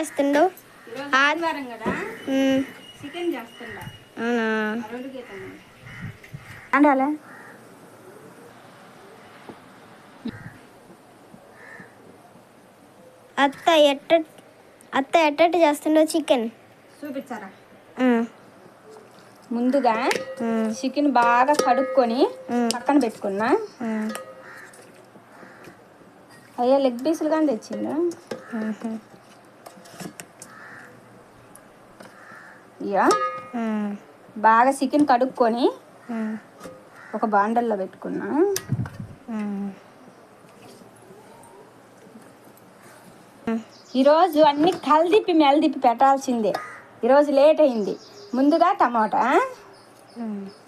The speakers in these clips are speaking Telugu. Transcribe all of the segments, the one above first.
చేస్తుండు? ఆదివారం కదా? చికెన్ అండాలా. అత్త ఎట్ట అత్త ఎట్టట్టు చేస్తుండో చికెన్? చూపించారా? ముందుగా చికెన్ బాగా కడుక్కొని. పక్కన పెట్టుకున్నా. అయ్యా లెగ్ పీసులు కానీ తెచ్చిండు ఇక బాగా చికెన్ కడుక్కొని ఒక బాండల్లో పెట్టుకున్నా. ఈరోజు అన్ని కలదిప్పి మెలదిప్పి పెట్టాల్సిందే. ఈరోజు లేట్ అయింది. ముందుగా టమాటా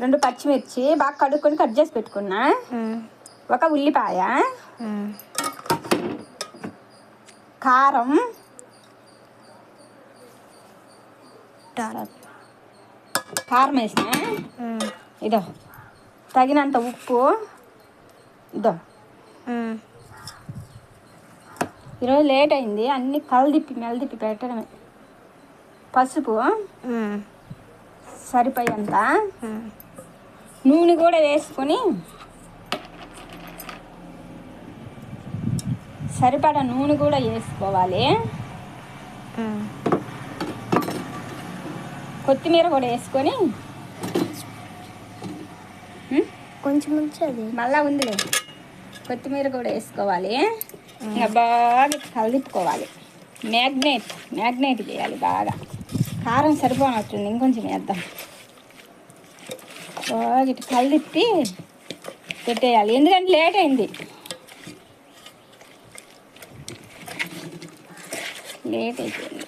రెండు పచ్చిమిర్చి బాగా కడుక్కొని కట్ చేసి పెట్టుకున్నా. ఒక ఉల్లిపాయ కారం తర్వాత కారం వేసిన? ఇదో. తగినంత ఉప్పు. ఇదో. ఈరోజు లేట్ అయింది. అన్ని కలదిప్పి మెలదిప్పి పెట్టడమే. పసుపు. సరిపోయేంత. నూనె కూడా వేసుకొని సరిపడా నూనె కూడా వేసుకోవాలి. కొత్తిమీర కూడా వేసుకొని? కొంచెం ఉంచది మళ్ళా ఉందిలే. కొత్తిమీర కూడా వేసుకోవాలి. ఇంకా బాగా కలిపుకోవాలి. మ్యాగ్నేట్ మ్యాగ్నేట్ చేయాలి బాగా. కారం సరిపోనట్టుంది ఇంకొంచెం వేద్దాం. బాగా ఇటు కలిపి పెట్టేయాలి. ఎందుకంటే లేట్ అయింది. లేట్ అయిపోయింది.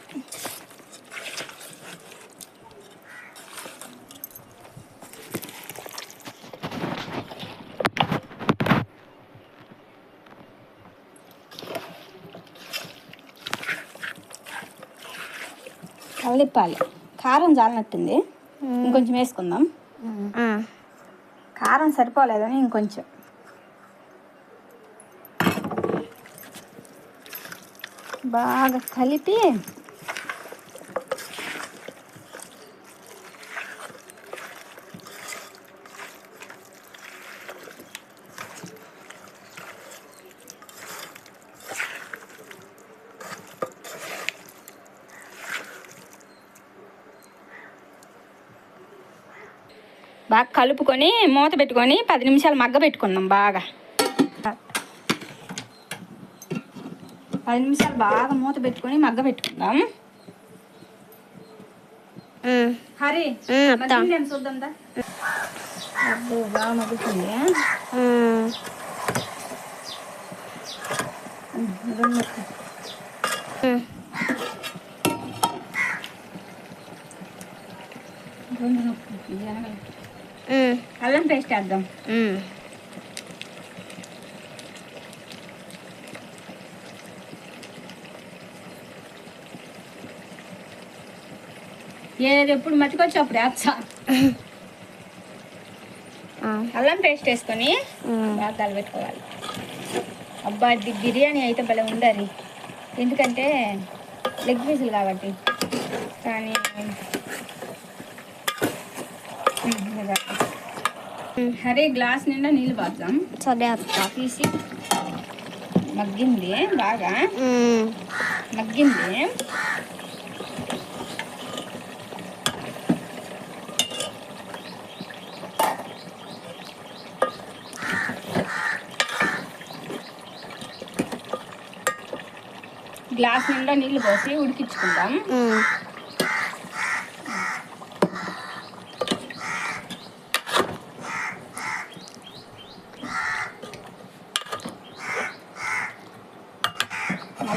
కలిపాలి కారం చాలినట్టుంది ఇంకొంచెం వేసుకుందాం. కారం సరిపోలేదని ఇంకొంచెం. బాగా కలిపి బాగా కలుపుకొని మూత పెట్టుకొని పది నిమిషాలు మగ్గ పెట్టుకున్నాం బాగా. పది నిమిషాలు బాగా మూత పెట్టుకొని మగ్గ పెట్టుకుందాం. హరి చూద్దాం బాగా మగ్గుతుంది. రెండు ముక్కలు. అల్లం పేస్ట్ వేద్దాం. ఎప్పుడు మట్టుకొచ్చి అప్పుడు వేస్తా అల్లం పేస్ట్ వేసుకొని బాగా కలబెట్టుకోవాలి. అబ్బా ఇది బిర్యానీ అయితే భలే ఉండాలి ఎందుకంటే లెగ్ పీసులు కాబట్టి. కానీ హరే గ్లాస్ నిండా నీళ్ళు పోద్దాం సరే అత్త. తీసి మగ్గింది బాగా మగ్గింది. గ్లాస్ నిండా నీళ్ళు పోసి ఉడికించుకుందాం.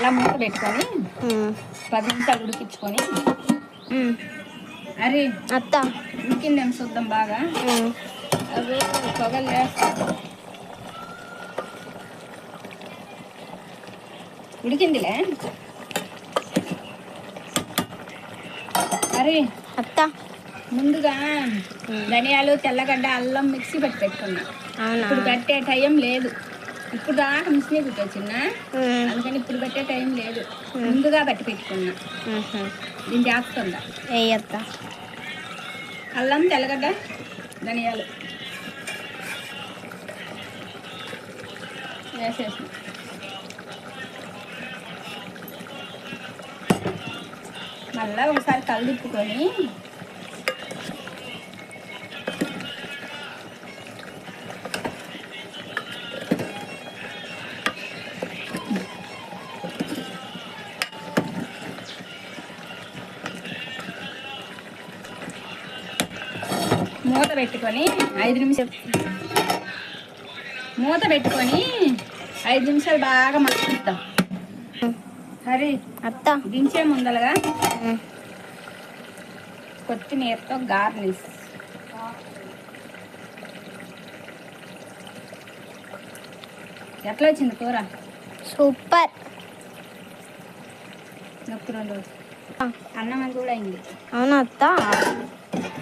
మళ్ళా మూత పెట్టుకొని పది నిమిషాలు ఉడికించుకొని. అరే అత్త. ఉడికిందేమో చూద్దాం బాగా? అవి పొగలు ఉడికిందిలే? అరే అత్త. ముందుగా ధనియాలు తెల్లగడ్డ అల్లం మిక్సీ పట్టి పెట్టుకున్నా. ఇప్పుడు పెట్టే టైం లేదు. ఇప్పుడు దాకా మిషన్ కుట్టొచ్చిన. అందుకని ఇప్పుడు పెట్టే టైం లేదు. ముందుగా బట్టి పెట్టుకున్నా. దీన్ని చేస్తుందా వేయత్త అల్లం తెల్లగడ్డ ధనియాలు. వేసేసిన. మళ్ళా ఒకసారి కలిదిప్పుకొని మూత పెట్టుకొని ఐదు నిమిషాలు. మూత పెట్టుకొని ఐదు నిమిషాలు బాగా మగ్గిద్దాం హరి అత్త. దించే ముందలుగా. కొత్తిమీరతో గార్నిష్. ఎట్లా వచ్చింది కూర? సూపర్. నొక్కు రెండు. అన్నం అది కూడా అయింది. అవునా అత్త నొక్కు రెండు ఉమ్.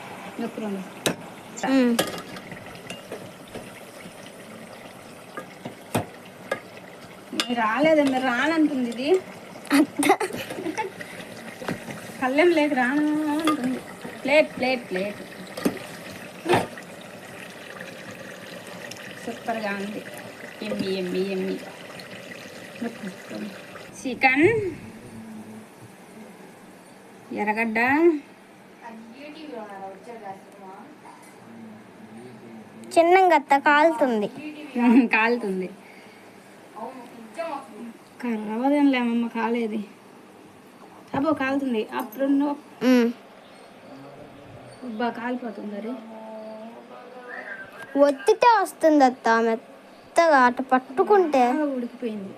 మీరు రాలేదండి మీరు రానంటుంది ఇది. కళ్ళెం లేక రాను అంటుంది. Plate plate plate. సూపర్గా ఉంది. ఎమ్మి ఎమ్మి ఎమ్మి. చికెన్. ఎర్రగడ్డ. చిన్నగా అత్త కాలుతుంది. కాలుతుంది కర్రవదేంలేమమ్మ కాలేది. అబ్బో కాలుతుంది. అప్పుడు. అబ్బా కాలిపోతుంది అది ఒత్తితే వస్తుంది అత్త మెత్తగా. అట పట్టుకుంటే. ఉడికిపోయింది.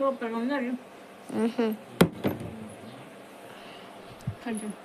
సూపర్ ఉంది అది ఉహు. కొంచెం ఉమ్. ఉమ్.